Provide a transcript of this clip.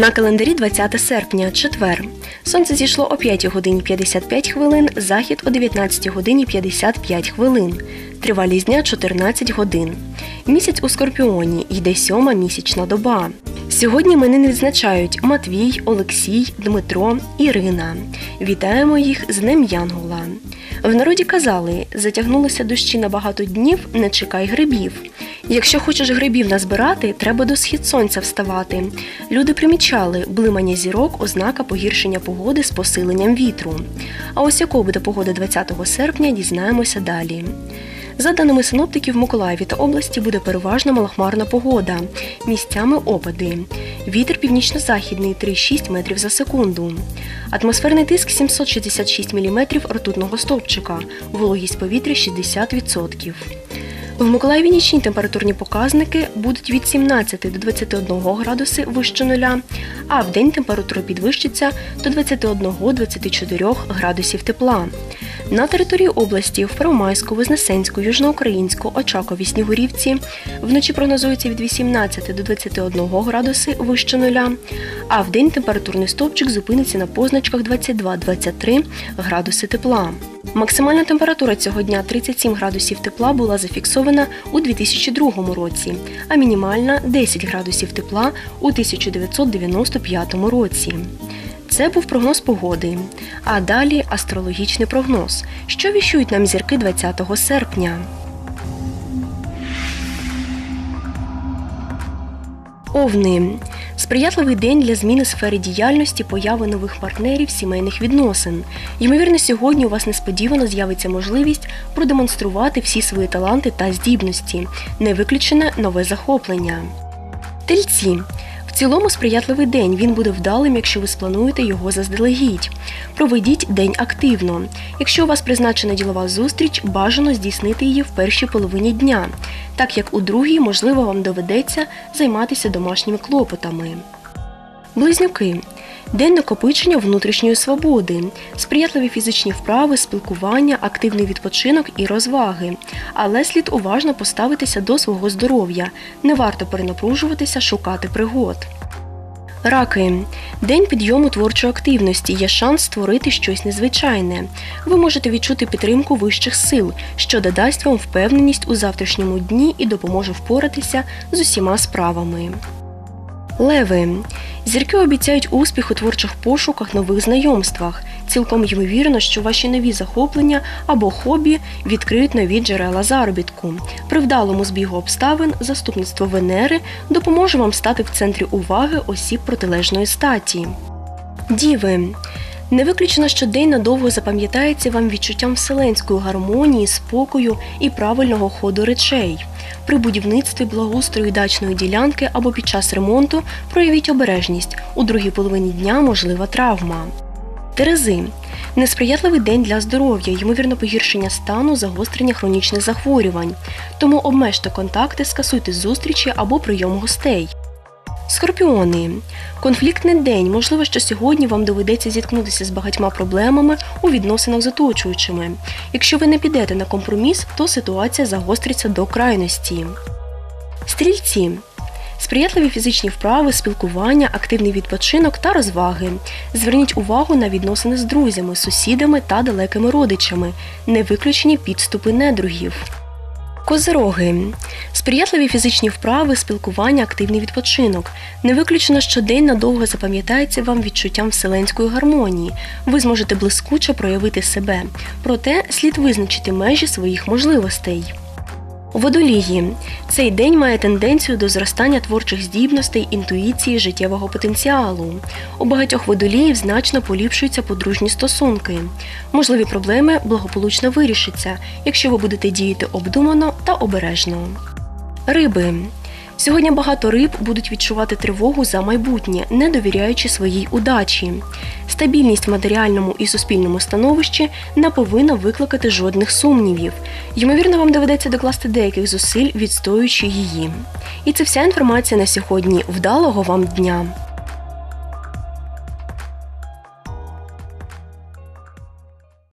На календарі 20 серпня, четвер. Сонце зійшло о 5 годині 55 хвилин, захід о 19 годині 55 хвилин. Тривалість дня 14 годин. Місяць у Скорпіоні йде сьома місячна доба. Сьогодні мене не відзначають Матвій, Олексій, Дмитро, Ірина. Вітаємо їх з Днем Янгола. В народі казали, затягнулися дощі на багато днів, не чекай грибів. Якщо хочеш грибів назбирати, треба до схід сонця вставати. Люди примічали, блимання зірок ознака погіршення погоди з посиленням вітру. А ось якою буде погода 20 серпня, дізнаємося далі. За даними синоптиків, в Миколаєві та області буде переважно малохмарна погода. Місцями опади. Вітер північно-західний 3,6 метрів за секунду. Атмосферний тиск 766 мм ртутного стовпчика. Вологість повітря 60%. В Миколаєві нічні температурні показники будуть від 17 до 21 градуси вище нуля, а в день температура підвищиться до 21-24 градусів тепла. На території області в Первомайську, Вознесенську, Южноукраїнську, Очакові, Снігурівці вночі прогнозується від 18 до 21 градуси вище нуля, а в день температурний стовпчик зупиниться на позначках 22-23 градуси тепла. Максимальна температура цього дня 37 градусів тепла була зафіксована у 2002 році, а мінімальна 10 градусів тепла у 1995 році. Це був прогноз погоди. А далі астрологічний прогноз, що віщують нам зірки 20 серпня. Овни сприятливий день для зміни сфери діяльності, появи нових партнерів, сімейних відносин. Ймовірно, сьогодні у вас несподівано з'явиться можливість продемонструвати всі свої таланти та здібності, не виключене нове захоплення. Тельці цілому сприятливий день. Він буде вдалим, якщо ви сплануєте його заздалегідь. Проведіть день активно. Якщо у вас призначена ділова зустріч, бажано здійснити її в першій половині дня, так як у другій, можливо, вам доведеться займатися домашніми клопотами. Близнюки. День накопичення внутрішньої свободи, сприятливі фізичні вправи, спілкування, активний відпочинок і розваги. Але слід уважно поставитися до свого здоров'я. Не варто перенапружуватися, шукати пригод. Раки. День підйому творчої активності є шанс створити щось незвичайне. Ви можете відчути підтримку вищих сил, що додасть вам впевненість у завтрашньому дні і допоможе впоратися з усіма справами. Леви. Зірки обіцяють успіх у творчих пошуках, нових знайомствах. Цілком ймовірно, що ваші нові захоплення або хобі відкриють нові джерела заробітку. При вдалому збігу обставин заступництво Венери допоможе вам стати в центрі уваги осіб протилежної статі. Діви. Не виключено, що день надовго запам'ятається вам відчуттям вселенської гармонії, спокою і правильного ходу речей. При будівництві благоустрою дачної ділянки або під час ремонту проявіть обережність. У другій половині дня можлива травма. Терези. Несприятливий день для здоров'я, ймовірно, погіршення стану, загострення хронічних захворювань. Тому обмежте контакти, скасуйте зустрічі або прийом гостей. Скорпіони. Конфліктний день. Можливо, що сьогодні вам доведеться зіткнутися з багатьма проблемами у відносинах з оточуючими. Якщо ви не підете на компроміс, то ситуація загостриться до крайності. Стрільці. Сприятливі фізичні вправи, спілкування, активний відпочинок та розваги. Зверніть увагу на відносини з друзями, сусідами та далекими родичами, не виключені підступи недругів. Козироги. Сприятливі фізичні вправи, спілкування, активний відпочинок. Не виключено, що день надовго запам'ятається вам відчуттям вселенської гармонії. Ви зможете блискуче проявити себе. Проте слід визначити межі своїх можливостей. Водолії. Цей день має тенденцію до зростання творчих здібностей, інтуїції, життєвого потенціалу. У багатьох водоліїв значно поліпшуються подружні стосунки. Можливі проблеми благополучно вирішаться, якщо ви будете діяти обдумано та обережно. Риби. Сьогодні багато риб будуть відчувати тривогу за майбутнє, не довіряючи своїй удачі. Стабільність в матеріальному і суспільному становищі не повинна викликати жодних сумнівів. Ймовірно, вам доведеться докласти деяких зусиль, відстоюючи її. І це вся інформація на сьогодні. Вдалого вам дня!